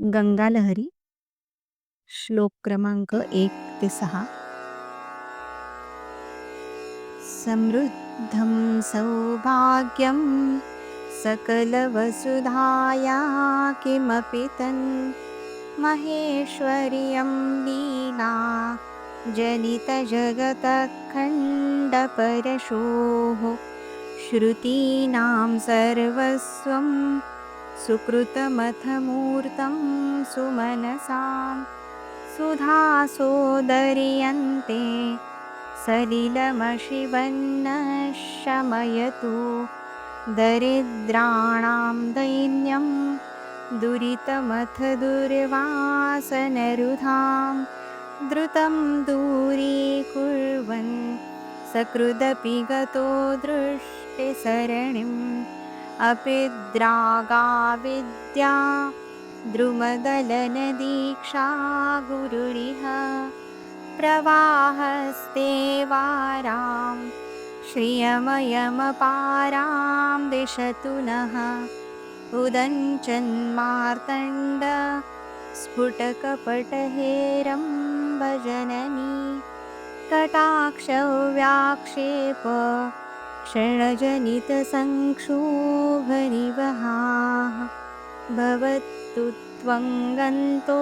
गङ्गालहरी श्लोक क्रमांक एक ते सहा. समृद्धं सौभाग्यं सकलवसुधाया किमपि तन् महेश्वर्यं लीला जनितजगतखण्डपरशोः श्रुतीनां सर्वस्वं सुकृतमथमूर्तं सुमनसां सुधासोदर्यन्ते सलिलमशिवन्नशमयतु दरिद्राणां दैन्यं दुरितमथ दुर्वासनरुधां द्रुतं दूरीकुर्वन् सकृदपि गतो दृष्टिसरणिम् अपि द्रागाविद्या द्रुमदलनदीक्षा गुरुरिह प्रवाहस्ते वारां श्रियमयमपारां दिशतु नः। उदञ्चन्मार्तण्ड स्फुटकपटहेरं भजननी कटाक्षव्याक्षेप क्षणजनितसङ्क्षोभनिवहाः। भवतु त्वं गन्तो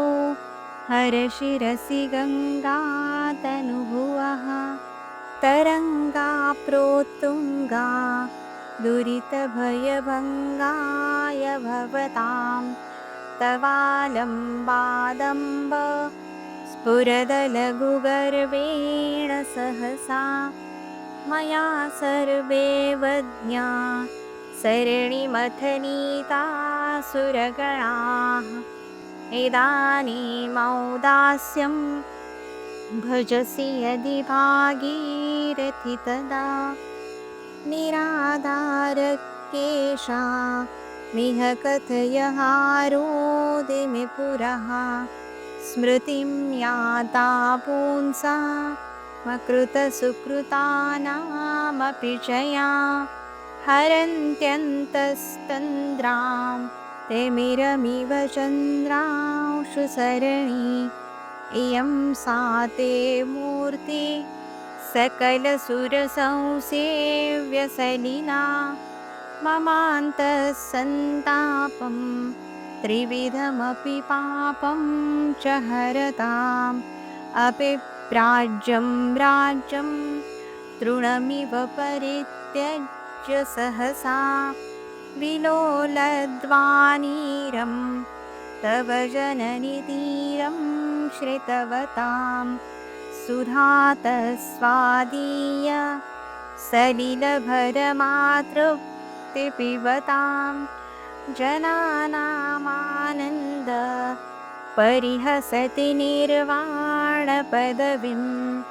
हरशिरसि गङ्गातनुभुवः। तरङ्गा प्रोत्तुङ्गा दुरितभयभङ्गाय भवतां तवालम्बादम्ब स्फुरदलघुगर्वेण सहसा मया सर्वे वज्ञा। सरणिमथनीतासुरगणाः। इदानीमौदास्यं भजसि यदि भागीरथि तदा। निराधारकेशा मिह कथयहारोदिमि पुरः स्मृतिं याता पुंसा मकृतसुकृतानामपि चया हरन्त्यन्तस्तन्द्रां तिमिरमिव चन्द्रांशुसरणी इयं सा ते मूर्ति सकलसुरसंसेव्यसलिना ममान्तःसन्तापं त्रिविधमपि पापं च हरताम्। अपि प्राज्यं राज्यं तृणमिव परित्यज्य सहसा विलोलद्वानीरं तव जननितीरं श्रितवतां सुधातस्वादीय सलिलभरमातृप्तिपिबतां जनानामानन्द परिहसति निर्वाणपदवीम्